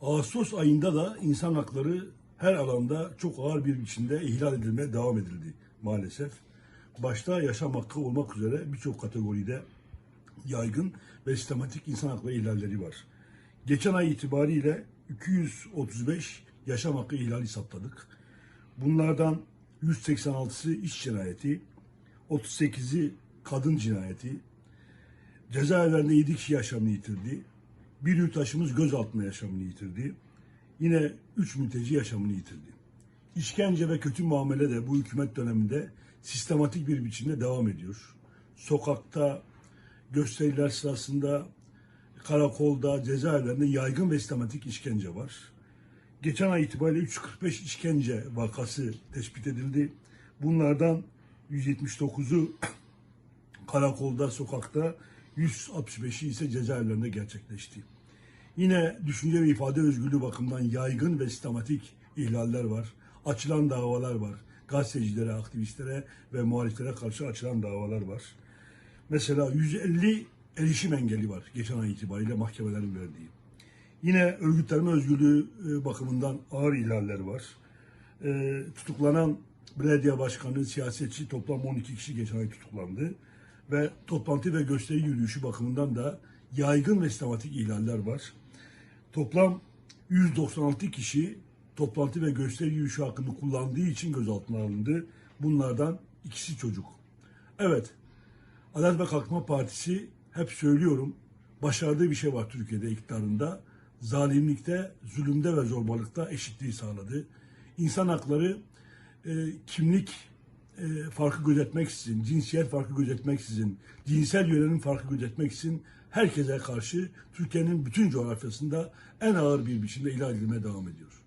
Ağustos ayında da insan hakları her alanda çok ağır bir biçimde ihlal edilmeye devam edildi maalesef. Başta yaşam hakkı olmak üzere birçok kategoride yaygın ve sistematik insan hakları ihlalleri var. Geçen ay itibariyle 235 yaşam hakkı ihlali saptadık. Bunlardan 186'sı iş cinayeti, 38'i kadın cinayeti, cezaevlerinde 7 kişi yaşamını yitirdi. Bir yurttaşımız gözaltına yaşamını yitirdi. Yine 3 mülteci yaşamını yitirdi. İşkence ve kötü muamele de bu hükümet döneminde sistematik bir biçimde devam ediyor. Sokakta, gösteriler sırasında, karakolda, cezaevlerinde yaygın ve sistematik işkence var. Geçen ay itibariyle 345 işkence vakası tespit edildi. Bunlardan 179'u karakolda, sokakta, 165'i ise cezaevlerinde gerçekleşti. Yine düşünce ve ifade özgürlüğü bakımından yaygın ve sistematik ihlaller var. Açılan davalar var. Gazetecilere, aktivistlere ve muhaliflere karşı açılan davalar var. Mesela 150 erişim engeli var geçen ay itibariyle mahkemelerin verdiği. Yine örgütlenme özgürlüğü e, bakımından ağır ihlaller var. E, tutuklanan belediye başkanı, siyasetçi toplam 12 kişi geçen ay tutuklandı. Ve toplantı ve gösteri yürüyüşü bakımından da yaygın ve sistematik ihlaller var. Toplam 196 kişi toplantı ve gösteri yürüyüşü hakkını kullandığı için gözaltına alındı. Bunlardan ikisi çocuk. Evet, Adalet ve Kalkınma Partisi hep söylüyorum başardığı bir şey var Türkiye'de iktidarında. Zalimlikte, zulümde ve zorbalıkta eşitliği sağladı. İnsan hakları e, kimlik e, farkı gözetmeksizin, cinsiyet farkı gözetmeksizin, cinsel yönelim farkı gözetmeksizin herkese karşı Türkiye'nin bütün coğrafyasında en ağır bir biçimde ihlal edilmeye devam ediyor.